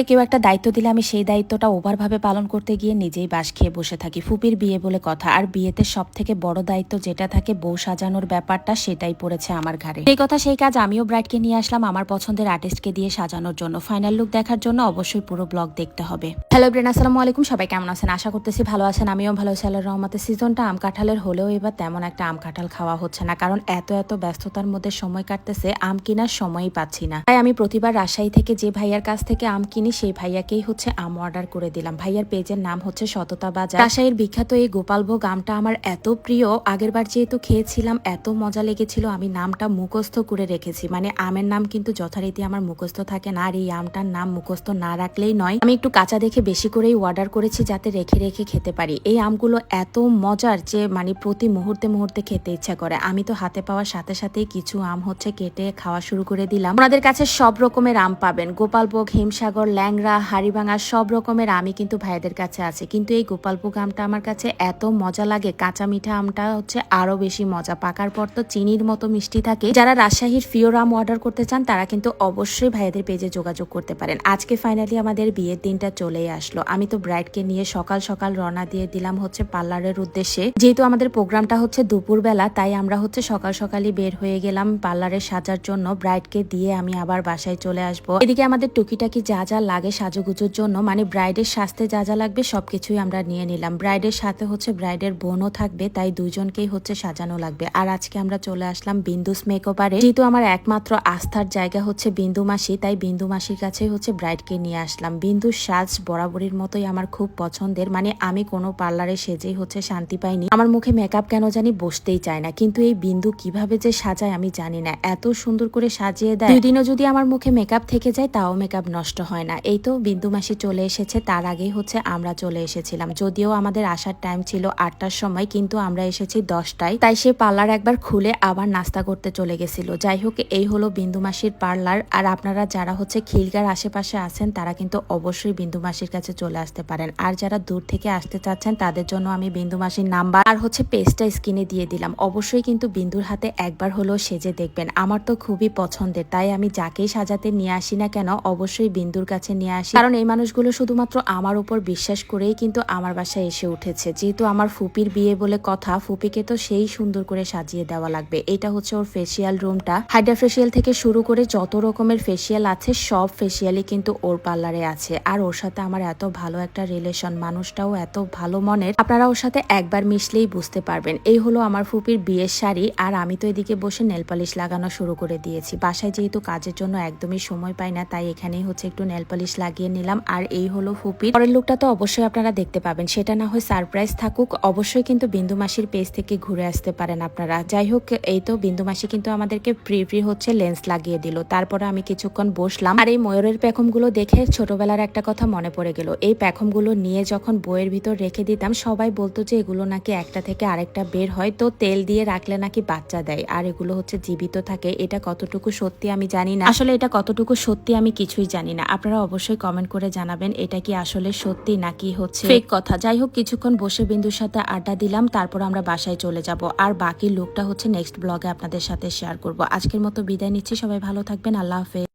আমাকে কেউ একটা দায়িত্ব দিলে আমি সেই দায়িত্বটা ওভারভাবে পালন করতে গিয়ে নিজেই বাস খেয়ে বসে থাকি। ফুপির বিয়ে বলে কথা। আর বিয়েতে সব থেকে বড় দায়িত্ব যেটা থাকে বউ সাজানোর ব্যাপারটা, সেটাই পড়েছে আমার ঘাড়ে। সেই কথা, সেই কাজ আমিও ব্রাইডকে নিয়ে আসলাম আমার পছন্দের আর্টিস্টকে দিয়ে সাজানোর জন্য। ফাইনাল লুক দেখার জন্য অবশ্যই পুরো ব্লগ দেখতে হবে। হ্যালো ব্রেন আসসালামু আলাইকুম। সবাই কেমন আছেন? আশা করতেছি ভালো আছেন। আমিও ভালো আছি। আল্লাহর রহমতের সিজনটা আম কাঁঠালের হলেও এবার তেমন একটা আম কাঁঠাল খাওয়া হচ্ছে না। কারণ এত এত ব্যস্ততার মধ্যে সময় কাটতেছে, আম কেনার সময়ই পাচ্ছি না। তাই আমি প্রতিবার রাজশাহী থেকে যে ভাইয়ার কাছ থেকে আম কিনি সেই ভাইয়াকেই হচ্ছে আম অর্ডার করে দিলাম। ভাইয়ার পেজের নাম হচ্ছে সততা বাজার। রাজশাহীর বিখ্যাত এই গোপালভোগ আমটা আমার এত প্রিয় আগের বার যেহেতু খেয়েছিলাম, এত মজা লেগেছিল, আমি নামটা মুখস্থ করে রেখেছি। মানে আমের নাম কিন্তু যথারীতি আমার মুখস্থ থাকে না, আর এই আমটার নাম মুখস্থ না রাখলেই নয়। আমি একটু কাঁচা দেখে বেশি করেই অর্ডার করেছি যাতে রেখে রেখে খেতে পারি। এই আমগুলো এত মজার যে মানে প্রতি মুহূর্তে মুহূর্তে খেতে ইচ্ছা করে। আমি তো হাতে পাওয়ার সাথে সাথেই কিছু আম হচ্ছে কেটে খাওয়া শুরু করে দিলাম। ওনাদের কাছে সব রকমের আম পাবেন। গোপালভোগ, হিমসাগর ল্যাংরা হাড়িভাঙা সব রকমের আমই কিন্তু ভাইদের কাছে আছে। কিন্তু এই গোপালভোগ আমটা আমার কাছে এত মজা লাগে, কাঁচা মিঠা আমটা হচ্ছে আরও বেশি মজা। পাকার পর তো চিনির মতো মিষ্টি থাকে। যারা রাজশাহীর ফিওর আম অর্ডার করতে চান, তারা কিন্তু অবশ্যই ভাইদের পেজে যোগাযোগ করতে পারেন। আজকে ফাইনালি আমাদের বিয়ের দিনটা চলেই আসলো। আমি তো ব্রাইডকে নিয়ে সকাল সকাল রওনা দিয়ে দিলাম হচ্ছে পার্লারের উদ্দেশ্যে। যেহেতু আমাদের প্রোগ্রামটা হচ্ছে দুপুরবেলা, তাই আমরা হচ্ছে সকাল সকালই বের হয়ে গেলাম পার্লারে সাজার জন্য। ব্রাইডকে দিয়ে আমি আবার বাসায় চলে আসব। এদিকে আমাদের টুকিটাকি যা যা লাগে সাজুগুজুর জন্য মানে ব্রাইডের সাজতে যা যা লাগবে সবকিছুই আমরা নিয়ে নিলাম। ব্রাইডের সাথে হচ্ছে ব্রাইডের বোনও থাকবে, তাই দুজনকেই হচ্ছে সাজানো লাগবে। আর আজকে আমরা চলে আসলাম বিন্দুস মেকওভারে যেহেতু আমার একমাত্র আস্থার জায়গা হচ্ছে বিন্দু মাসি, তাই বিন্দু মাসির কাছে হচ্ছে ব্রাইডকে নিয়ে আসলাম। বিন্দুর সাজ বরাবরের মতোই আমার খুব পছন্দের মানে আমি কোনো পার্লারে সেজেই হচ্ছে শান্তি পাইনি। আমার মুখে মেকআপ কেন জানি বসতেই চায় না, কিন্তু এই বিন্দু কীভাবে যে সাজায় আমি জানি না। এত সুন্দর করে সাজিয়ে দেয়। দুদিনও যদি আমার মুখে মেকআপ থেকে যায়, তাও মেকআপ নষ্ট হয় না। এই তো বিন্দু মাসি চলে এসেছে, তার আগেই হচ্ছে আমরা চলে এসেছিলাম। যদিও আমাদের আসার টাইম ছিল আটটার সময়, কিন্তু আমরা এসেছি দশটায়। তাই সে পার্লার একবার খুলে আবার নাস্তা করতে চলে গেছিল। যাই হোক, এই হলো বিন্দু মাসির পার্লার। আর আপনারা যারা হচ্ছে খিলগার আশেপাশে আছেন, তারা কিন্তু অবশ্যই বিন্দু মাসির কাছে চলে আসতে পারেন। আর যারা দূর থেকে আসতে চাচ্ছেন, তাদের জন্য আমি বিন্দু মাসির নাম্বার আর হচ্ছে পেস্টটা স্ক্রিনে দিয়ে দিলাম। অবশ্যই কিন্তু বিন্দুর হাতে একবার হলেও সেজে দেখবেন। আমার তো খুবই পছন্দের, তাই আমি যাকেই সাজাতে নিয়ে আসি না কেন, অবশ্যই বিন্দুর কাছে নিয়ে আসি। কারণ এই মানুষগুলো শুধুমাত্র আমার উপর বিশ্বাস করেই কিন্তু আমার বাসায় এসে উঠেছে। যেহেতু আমার ফুপির বিয়ে বলে কথা, ফুপিকে তো সেই সুন্দর করে সাজিয়ে দেওয়া লাগবে। এটা হচ্ছে ওর ফেসিয়াল রুমটা হাইড্রা ফেসিয়াল থেকে শুরু করে যত রকমের ফেসিয়াল আছে, সব ফেসিয়ালই কিন্তু ওর পার্লারে আছে। আর ওর সাথে আমার এত ভালো একটা রিলেশন মানুষটাও এত ভালো মনের। আপনারা ওর সাথে একবার মিশলেই বুঝতে পারবেন। এই হলো আমার ফুপির বিয়ের শাড়ি। আর আমি তো এদিকে বসে নেল পালিশ লাগানো শুরু করে দিয়েছি। বাসায় যেহেতু কাজের জন্য একদমই সময় পাই না, তাই এখানেই হচ্ছে একটু নেল পালিশ লাগিয়ে নিলাম, আর এই হলো ফুপির। পরের লুকটা তো অবশ্যই আপনারা দেখতে পাবেন। সেটা না হয় সারপ্রাইজ থাকুক, অবশ্যই কিন্তু বিন্দু মাসির পেজ থেকে ঘুরে আসতে পারেন আপনারা। যাই হোক, এই তো বিন্দু মাসি কিন্তু আমাদেরকে প্রি প্রি হচ্ছে লেন্স লাগিয়ে দিল। তারপরে আমি কিছুক্ষণ বসলাম, আর এই ময়ূরের প্যাখমগুলো দেখে ছোটবেলার একটা কথা মনে পড়ে গেল। এই প্যাখমগুলো নিয়ে যখন বইয়ের ভিতর রেখে দিতাম, সবাই বলতো যে এগুলো নাকি একটা থেকে আরেকটা বের হয়, তো তেল দিয়ে রাখলে নাকি বাচ্চা দেয়, আর এগুলো হচ্ছে জীবিত থাকে। এটা কতটুকু সত্যি আমি জানি না। আসলে এটা কতটুকু সত্যি আমি কিছুই জানি না। আপনারা অবশ্যই কমেন্ট করে জানাবেন এটা কি আসলে সত্যি নাকি হচ্ছে ফেক কথা? যাই হোক কিছুক্ষণ বসে বিন্দুর সাথে আড্ডা দিলাম তারপর আমরা বাসায় চলে যাব। আর বাকি লুকটা হচ্ছে নেক্সট ব্লগে আপনাদের সাথে শেয়ার করব। আজকের মতো বিদায় নিচ্ছি সবাই ভালো থাকবেন আল্লাহ হাফেজ।